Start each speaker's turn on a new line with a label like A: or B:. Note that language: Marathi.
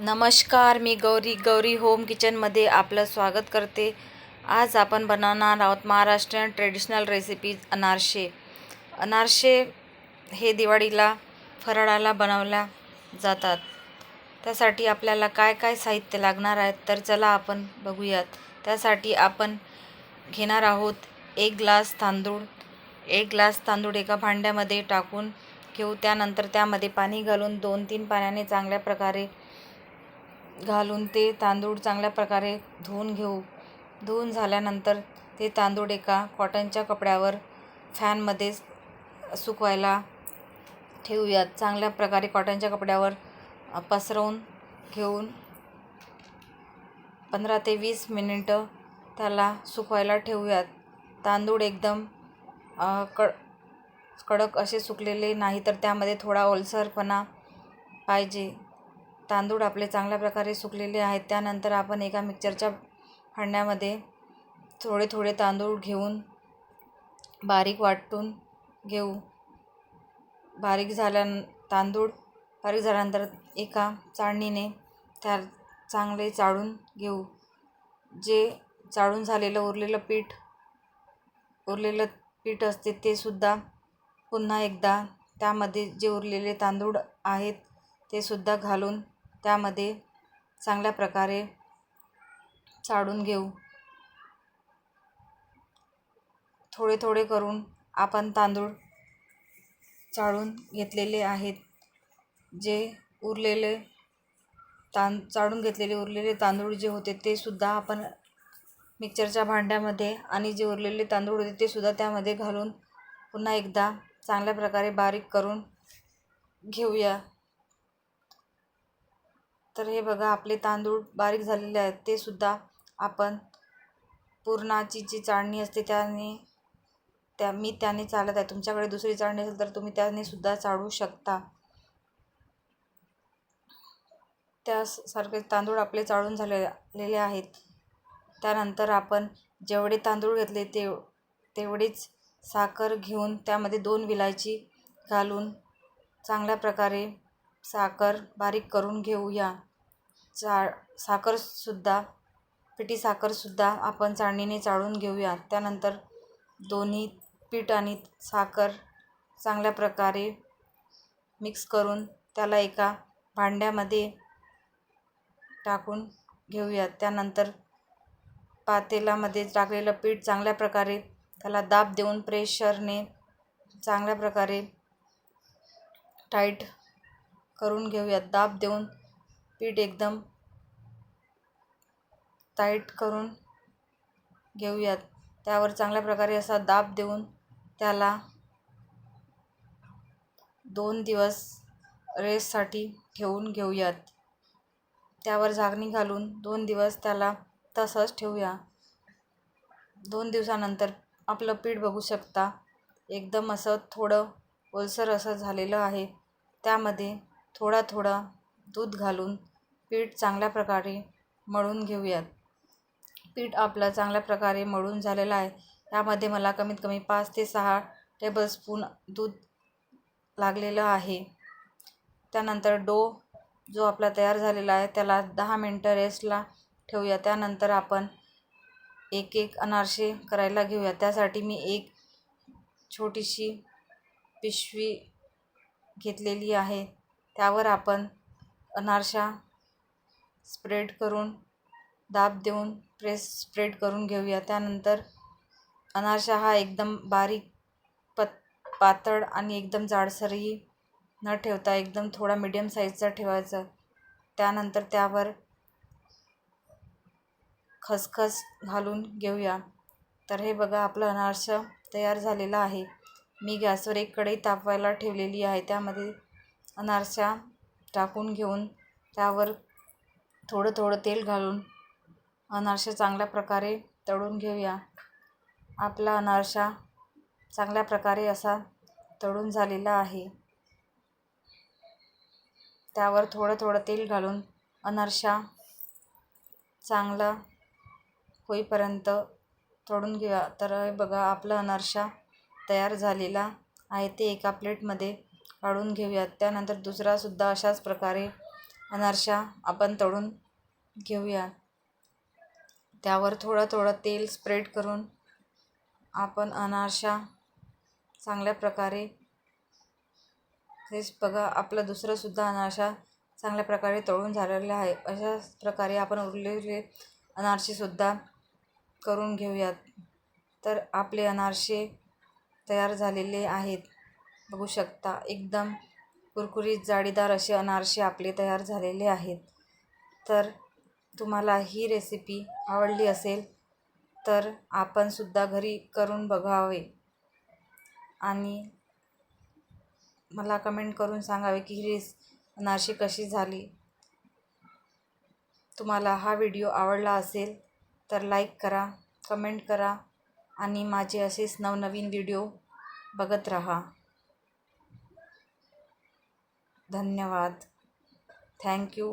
A: नमस्कार मी गौरी गौरी होम किचनमध्ये आपलं स्वागत करते. आज आपण बनवणार आहोत महाराष्ट्रीयन ट्रेडिशनल रेसिपीज अनारसे. अनारसे हे दिवाळीला फराळाला बनवल्या जातात. त्यासाठी आपल्याला काय काय साहित्य लागणार आहेत तर चला आपण बघूयात. त्यासाठी आपण घेणार आहोत एक ग्लास तांदूळ. एक ग्लास तांदूळ एका भांड्यामध्ये टाकून घेऊ. त्यानंतर त्यामध्ये पाणी घालून दोन तीन पाण्याने चांगल्या प्रकारे घालून ते तांदूळ चांगल्या प्रकारे धुवून घेऊ. धुवून झाल्यानंतर ते तांदूळ एका कॉटनच्या कपड्यावर फॅनमध्ये सुकवायला ठेवूयात. चांगल्या प्रकारे कॉटनच्या कपड्यावर पसरवून घेऊन पंधरा ते वीस मिनिटं त्याला सुकवायला ठेवूयात. तांदूळ एकदम कड कडक असे सुकलेले नाही तर त्यामध्ये थोडा ओलसरपणा पाहिजे. तांदूळ आपले चांगल्या प्रकारे सुकलेले आहेत. त्यानंतर आपण एका मिक्सरच्या भांड्यामध्ये थोडे थोडे तांदूळ घेऊन बारीक वाटून घेऊ. बारीक झाल्या तांदूळ बारीक झाल्यानंतर एका चाळणीने त्या चांगले चाळून घेऊ. जे चाळून झालेलं उरलेलं पीठ उरलेलं पीठ असते ते सुद्धा पुन्हा एकदा त्यामध्ये जे उरलेले तांदूळ आहेत ते सुद्धा घालून त्यामध्ये चांगल्या प्रकारे चाळून घेऊ. थोडे थोडे करून आपण तांदूळ चाळून घेतलेले आहेत. जे उरलेले तां चाळून घेतलेले उरलेले तांदूळ जे होते ते सुद्धा आपण मिक्सरच्या भांड्यामध्ये आणि जे उरलेले तांदूळ होते ते सुद्धा त्यामध्ये घालून पुन्हा एकदा चांगल्या प्रकारे बारीक करून घेऊया. तर हे बघा आपले तांदूळ बारीक झालेले आहेत. ते सुद्धा आपण पुरणाची जी चाळणी असते त्याने त्या मी त्याने चालत आहे. तुमच्याकडे दुसरी चाळणी असेल तर तुम्ही त्याने सुद्धा चाळू शकता. त्यासारखे तांदूळ आपले चाळून झालेले आहेत. त्यानंतर आपण जेवढे तांदूळ घेतले ते तेवढीच साखर घेऊन त्यामध्ये दोन विलायची घालून चांगल्या प्रकारे साखर बारीक करून घेऊया. चा साखरसुद्धा पिठी साखरसुद्धा आपण चाळणीने चाळून घेऊया. त्यानंतर दोन्ही पीठ आणि साखर चांगल्या प्रकारे मिक्स करून त्याला एका भांड्यामध्ये टाकून घेऊया. त्यानंतर पातेलामध्ये टाकलेलं पीठ चांगल्या प्रकारे त्याला दाब देऊन प्रेशरने चांगल्या प्रकारे टाईट करून घेऊयात. दाब देऊन पीठ एकदम टाईट करून घेऊयात. त्यावर चांगल्या प्रकारे असा दाब देऊन त्याला दोन दिवस रेससाठी ठेवून घेऊयात. त्यावर झाकणी घालून दोन दिवस त्याला तसंच ठेवूया. दोन दिवसानंतर आपलं पीठ बघू शकता. एकदम असं थोडं ओलसर असं झालेलं आहे. त्यामध्ये थोडा थोडा दूध घालून पीठ चांगल्या प्रकारे मळून घेऊयात. पीठ आपलं चांगल्या प्रकारे मळून झालेलं आहे. त्यामध्ये मला कमीत कमी पाच ते सहा टेबलस्पून दूध लागलेलं आहे. त्यानंतर डो जो आपला तयार झालेला आहे त्याला दहा मिनटं रेस्टला ठेवूया. त्यानंतर आपण एक एक अनारसे करायला घेऊया. त्यासाठी मी एक छोटीशी पिशवी घेतलेली आहे. त्यावर आपण अनारसा स्प्रेड करून दाब देऊन प्रेस स्प्रेड करून घेऊया. त्यानंतर अनारसा हा एकदम बारीक पत पातळ आणि एकदम जाडसरही न ठेवता एकदम थोडा मिडियम साईजचा ठेवायचा. त्यानंतर त्यावर खसखस घालून घेऊया. तर हे बघा आपलं अनारसा तयार झालेला आहे. मी गॅसवर एक कढई तापवायला ठेवलेली आहे. त्यामध्ये अनारसा टाकून घेऊन त्यावर थोडं थोडं तेल घालून अनारसा चांगल्या प्रकारे तळून घेऊया. आपला अनारसा चांगल्या प्रकारे असा तळून झालेला आहे. त्यावर थोडं थोडं तेल घालून अनारसा चांगला होईपर्यंत तळून घेऊया. तर हे बघा आपला अनारसा तयार झालेला आहे. ते एका प्लेटमध्ये काढून घेऊयात. त्यानंतर दुसरासुद्धा अशाच प्रकारे अनारशा आपण तळून घेऊया. त्यावर थोडं थोडं तेल स्प्रेड करून आपण अनारशा चांगल्या प्रकारे हेच बघा आपलं दुसरंसुद्धा अनारशा चांगल्या प्रकारे तळून झालेलं आहे. अशाच प्रकारे आपण उरलेले अनारसेसुद्धा करून घेऊयात. तर आपले अनारसे तयार झालेले आहेत. बघू शकता. एकदम कुरकुरीत जाळीदार असे अनारसे आपले तयार झालेले आहेत. तर तुम्हाला ही रेसिपी आवडली असेल तर आपणसुद्धा घरी करून बघावे. आणि मला कमेंट करून सांगावे की ही रेस अनारशी कशी झाली. तुम्हाला हा व्हिडिओ आवडला असेल तर लाईक करा कमेंट करा आणि माझे असेच नवनवीन व्हिडिओ बघत राहा. धन्यवाद. थँक्यू